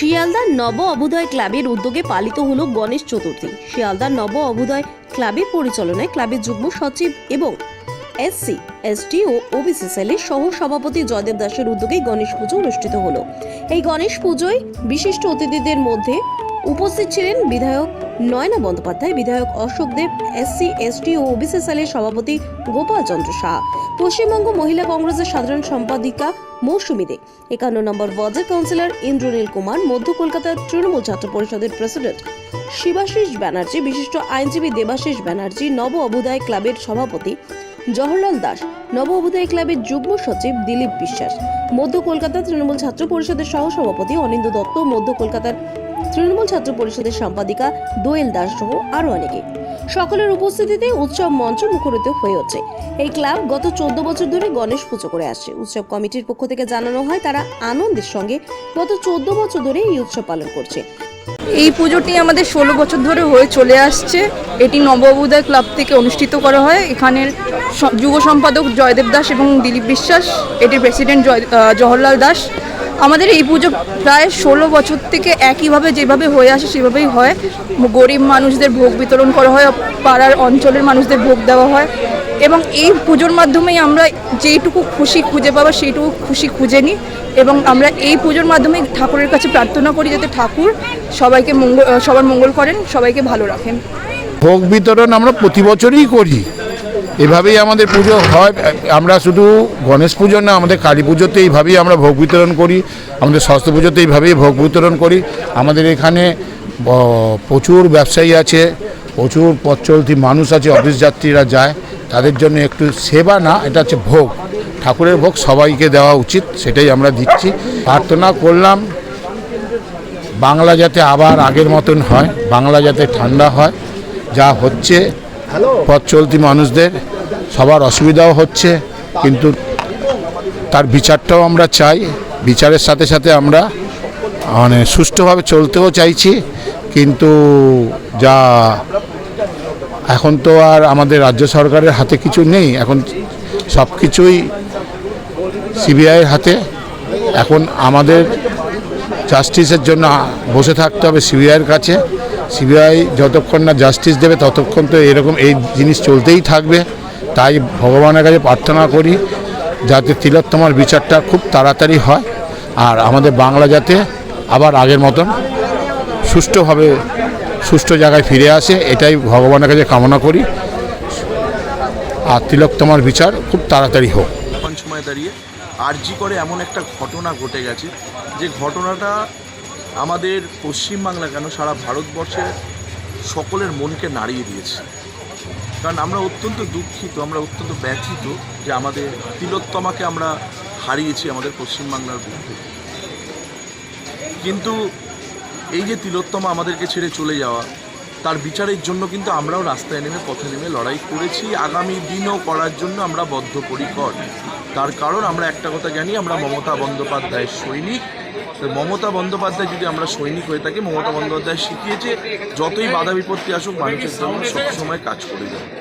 শিয়ালদার নব অভুদয় ক্লাবের উদ্যোগে পালিত হলো গণেশ চতুর্থী। শিয়ালদার নব অভুদয় ক্লাবের পরিচালনায় ক্লাবের যুগ্ম সচিব এবং এসসি, এসটি ও ওবিসি সেলের সহ সভাপতি জয়দেব দাসের উদ্যোগে গণেশ পুজো অনুষ্ঠিত হলো। এই গণেশ পুজোয় বিশিষ্ট অতিথিদের মধ্যে উপস্থিত ছিলেন বিধায়ক নয়না বন্দ্যোপাধ্যায়, বিধায়ক অশোক দেব এসসি এসটি ও ওবিসি সেলের সভাপতি গোপাল চন্দ্র সাহা, পশ্চিমবঙ্গ মহিলা কংগ্রেসের সাধারণ সম্পাদিকা মৌসুমী দে, একান্ন নম্বর ওয়ার্ডের কাউন্সিলর ইন্দ্রনীল কুমার, মধ্য কলকাতার তৃণমূল ছাত্র পরিষদের প্রেসিডেন্ট শিবাশিস ব্যানার্জি, বিশিষ্ট আইনজীবী দেবাশিস ব্যানার্জি, নব অভুদয় ক্লাবের সভাপতি জওহরলাল দাস, নব অভুদয় ক্লাবের যুগ্ম সচিব দিলীপ বিশ্বাস, মধ্য কলকাতা তৃণমূল ছাত্র পরিষদের সহসভাপতি অনিন্দ দত্ত, মধ্য কলকাতার তৃণমূল ছাত্র পরিষদের সম্পাদিকা দোয়েল দাস সহ আরও অনেকে। সকলের উপস্থিতিতে উৎসব মঞ্চ মুখরিত হয়ে ওঠে। এই ক্লাব গত চোদ্দ বছর ধরে গণেশ পুজো করে আসছে। উৎসব কমিটির পক্ষ থেকে জানানো হয়, তারা আনন্দের সঙ্গে গত চোদ্দ বছর ধরে এই উৎসব পালন করছে। এই পুজোটি আমাদের ষোলো বছর ধরে হয়ে চলে আসছে। এটি নববোদয় ক্লাব থেকে অনুষ্ঠিত করা হয়। এখানের যুব সম্পাদক জয়দেব দাস এবং দিলীপ বিশ্বাস, এটির প্রেসিডেন্ট জয় জওহরলাল দাস আমাদের এই পুজো প্রায় ষোলো বছর থেকে একইভাবে যেভাবে হয়ে আসে সেভাবেই হয়। গরিব মানুষদের ভোগ বিতরণ করা হয়, পাড়ার অঞ্চলের মানুষদের ভোগ দেওয়া হয় এবং এই পুজোর মাধ্যমেই আমরা যেইটুকু খুশি খুঁজে পাবো সেইটুকু খুশি খুঁজে নিই এবং আমরা এই পুজোর মাধ্যমে ঠাকুরের কাছে প্রার্থনা করি যাতে ঠাকুর সবাইকে মঙ্গল সবার মঙ্গল করেন, সবাইকে ভালো রাখেন। ভোগ বিতরণ আমরা প্রতি বছরই করি। এভাবেই আমাদের পুজো হয়। আমরা শুধু গণেশ পুজো না, আমাদের কালী পুজোতে এইভাবেই আমরা ভোগ বিতরণ করি। আমাদের সরস্বতী পুজোতে এইভাবেই ভোগ বিতরণ করি। আমাদের এখানে প্রচুর ব্যবসায়ী আছে, প্রচুর পথ মানুষ আছে, অফিস যাত্রীরা যায়। তাদের জন্য একটু সেবা না, এটা হচ্ছে ভোগ। ঠাকুরের ভোগ সবাইকে দেওয়া উচিত, সেটাই আমরা দিচ্ছি। প্রার্থনা করলাম, বাংলা যাতে আবার আগের মতন হয়, বাংলা যাতে ঠান্ডা হয়, যা হচ্ছে। পথ চলতি মানুষদের সবার অসুবিধাও হচ্ছে, কিন্তু তার বিচারটাও আমরা চাই। বিচারের সাথে সাথে আমরা মানে সুষ্ঠুভাবে চলতেও চাইছি, কিন্তু যা এখন তো আর আমাদের রাজ্য সরকারের হাতে কিছু নেই। এখন সব কিছুই সিবিআইয়ের হাতে। এখন আমাদের জাস্টিসের জন্য বসে থাকতে হবে সিবিআইয়ের কাছে। সিবিআই যতক্ষণ না জাস্টিস দেবে, ততক্ষণ তো এরকম এই জিনিস চলতেই থাকবে। তাই ভগবানের কাছে প্রার্থনা করি, যাতে তিলোত্তমার বিচারটা খুব তাড়াতাড়ি হয়, আর আমাদের বাংলা যাতে আবার আগের মতন সুষ্ঠুভাবে, সুষ্ঠু জায়গায় ফিরে আসে, এটাই ভগবানের কাছে কামনা করি। আর তিলোত্তমার বিচার খুব তাড়াতাড়ি হোক। সময়ে দাঁড়িয়ে আরজি করে এমন একটা ঘটনা ঘটে গেছে, যে ঘটনাটা আমাদের পশ্চিমবাংলা কেন সারা ভারতবর্ষের সকলের মনকে নাড়িয়ে দিয়েছে? কারণ আমরা অত্যন্ত দুঃখিত, আমরা অত্যন্ত ব্যথিত যে আমাদের তিলোত্তমাকে আমরা হারিয়েছি আমাদের পশ্চিমবাংলার বুকে কিন্তু এই যে তিলোত্তমা আমাদেরকে ছেড়ে চলে যাওয়া তার বিচারের জন্য কিন্তু আমরাও রাস্তায় নেমে পথে নেমে লড়াই করেছি। আগামী দিনও করার জন্য আমরা বদ্ধপরিকর। তার কারণ আমরা একটা কথা জানি, আমরা মমতা বন্দ্যোপাধ্যায়ের সৈনিক। মমতা বন্দ্যোপাধ্যায় যদি আমরা সৈনিক হয়ে থাকি, মমতা বন্দ্যোপাধ্যায় শিখিয়েছে, যতই বাধা বিপত্তি আসুক, মানুষের জন্য সবসময় কাজ করে যাবে।